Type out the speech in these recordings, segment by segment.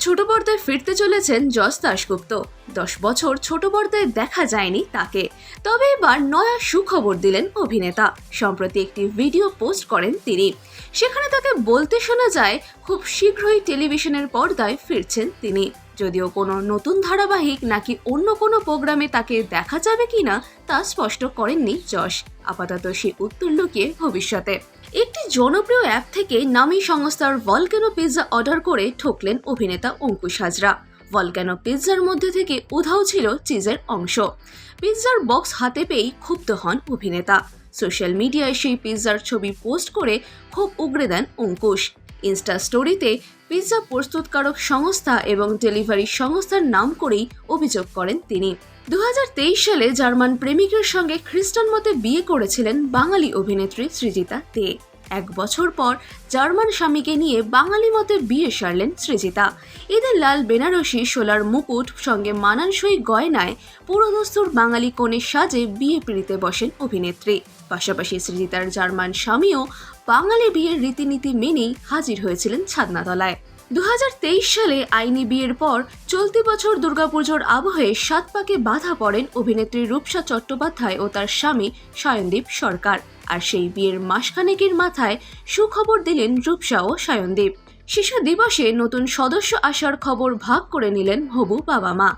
ছোট পর্দায় ফিরতে চলেছেন যশ দাশগুপ্ত। দশ বছর ছোট পর্দায় দেখা যায়নি তাকে। তবে এবার নয়া সুখবর দিলেন অভিনেতা। সম্প্রতি একটি ভিডিও পোস্ট করেন তিনি। সেখানে তাকে বলতে শোনা যায়, খুব শীঘ্রই টেলিভিশনের পর্দায় ফিরছেন তিনি। যদিও কোনো নতুন ধারাবাহিক নাকি অন্য কোনো প্রোগ্রামে তাকে দেখা যাবে কিনা তা স্পষ্ট করেননি যশ। আপাতত সে উত্তর লুকিয়ে ভবিষ্যতে। একটি জনপ্রিয় অ্যাপ থেকে নামী সংস্থার ভলক্যানো পিৎজা অর্ডার করে ঠকলেন অভিনেতা অঙ্কুশ হাজরা। ভলক্যানো পিৎজার মধ্যে থেকে উধাও ছিল চিজের অংশ। পিৎজার বক্স হাতে পেয়েই ক্ষুব্ধ হন অভিনেতা। সোশ্যাল মিডিয়ায় সেই পিৎজার ছবি পোস্ট করে খুব উগড়ে দেন অঙ্কুশ। ইনস্টা স্টোরিতে পিৎজা প্রস্তুতকারক সংস্থা এবং ডেলিভারি সংস্থার নাম করেই অভিযোগ করেন তিনি। দু হাজার তেইশ সালে জার্মান প্রেমিকের সঙ্গে খ্রিস্টান মতে বিয়ে করেছিলেন বাঙালি অভিনেত্রী সৃজিতা দে। এক বছর পর জার্মান স্বামীকে নিয়ে বাঙালি মতে বিয়ে সারলেন সৃজিতা। এদের লাল বেনারসি সোলার মুকুট সঙ্গে মানানসই গয়নায় পুরোদস্তুর বাঙালি কনের সাজে বিয়ে পিড়িতে বসেন অভিনেত্রী। পাশাপাশি সৃজিতার জার্মান স্বামীও বাঙালি বিয়ের রীতিনীতি মেনেই হাজির হয়েছিলেন ছাদনাতলায়। দু হাজার তেইশ সালে আইনি বিয়ের পর চলতি বছর দুর্গাপুজোর আবহে সাত পাকে বাধা পড়েন অভিনেত্রী রূপসা চট্টোপাধ্যায় ও তার স্বামী সায়নদীপ সরকার। আর সেই বিয়ের মাসখানেকের মাথায় সুখবর দিলেন রূপসা ও সায়নদীপ। শিশু দিবসে নতুন সদস্য আসার খবর ভাগ করে নিলেন হবু বাবা মা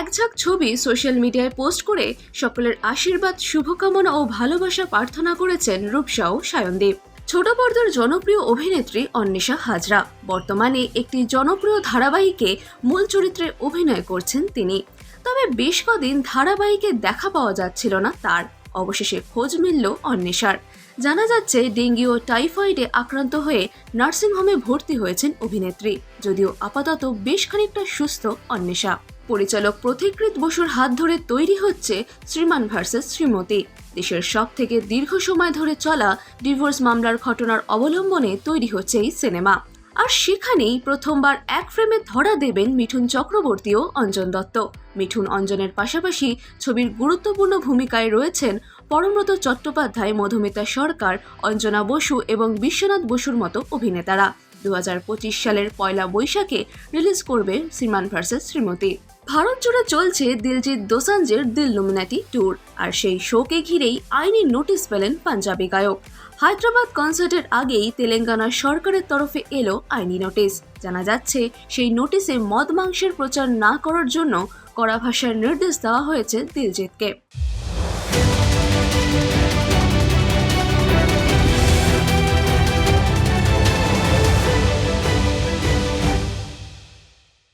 এক ঝাঁক ছবি সোশ্যাল মিডিয়ায় পোস্ট করে সকলের আশীর্বাদ, শুভকামনা ও ভালোবাসা প্রার্থনা করেছেন রূপসা ও সায়নদীপ। ছোট পর্দার জনপ্রিয় অভিনেত্রী অন্বেষা হাজরা। বর্তমানে একটি জনপ্রিয় ধারাবাহিকে মূল চরিত্রে অভিনয় করছেন তিনি। তবে বেশ কদিন ধারাবাহিকে দেখা পাওয়া যাচ্ছিল না তার। অবশেষে খোঁজ মিলল অন্বেষার। জানা যাচ্ছে, ডেঙ্গি ও টাইফয়েডে আক্রান্ত হয়ে নার্সিংহোমে ভর্তি হয়েছেন অভিনেত্রী। যদিও আপাতত বেশ খানিকটা সুস্থ অন্বেষা। পরিচালক প্রতিকৃত বসুর হাত ধরে তৈরি হচ্ছে শ্রীমান ভার্সেস শ্রীমতী। দেশের সব থেকে দীর্ঘ সময় ধরে চলা ডিভোর্স মামলার ঘটনার অবলম্বনে তৈরি হচ্ছে এই সিনেমা। আর সেখানেই প্রথমবার এক ফ্রেমে ধরা দেবেন মিঠুন চক্রবর্তী ও অঞ্জন দত্ত। মিঠুন অঞ্জনের পাশাপাশি ছবির গুরুত্বপূর্ণ ভূমিকায় রয়েছেন পরমব্রত চট্টোপাধ্যায়, মধুমিতা সরকার, অঞ্জনা বসু এবং বিশ্বনাথ বসুর মতো অভিনেতারা। দু হাজার পঁচিশ সালের পয়লা বৈশাখে রিলিজ করবে শ্রীমান ভার্সেস শ্রীমতী। ভারত জুড়ে চলছে দিলজিৎ দোসাঞ্জের দিল লুমিনাটি ট্যুর, আর সেই শোকে ঘিরেই আইনি নোটিশ পেলেন পাঞ্জাবি গায়ক। হায়দ্রাবাদ কনসার্টের আগেই তেলেঙ্গানা সরকারের তরফে এলো আইনি নোটিশ। জানা যাচ্ছে, সেই নোটিশে মদ মাংসের প্রচার না করার জন্য কড়া ভাষার নির্দেশ দেওয়া হয়েছে দিলজিৎকে।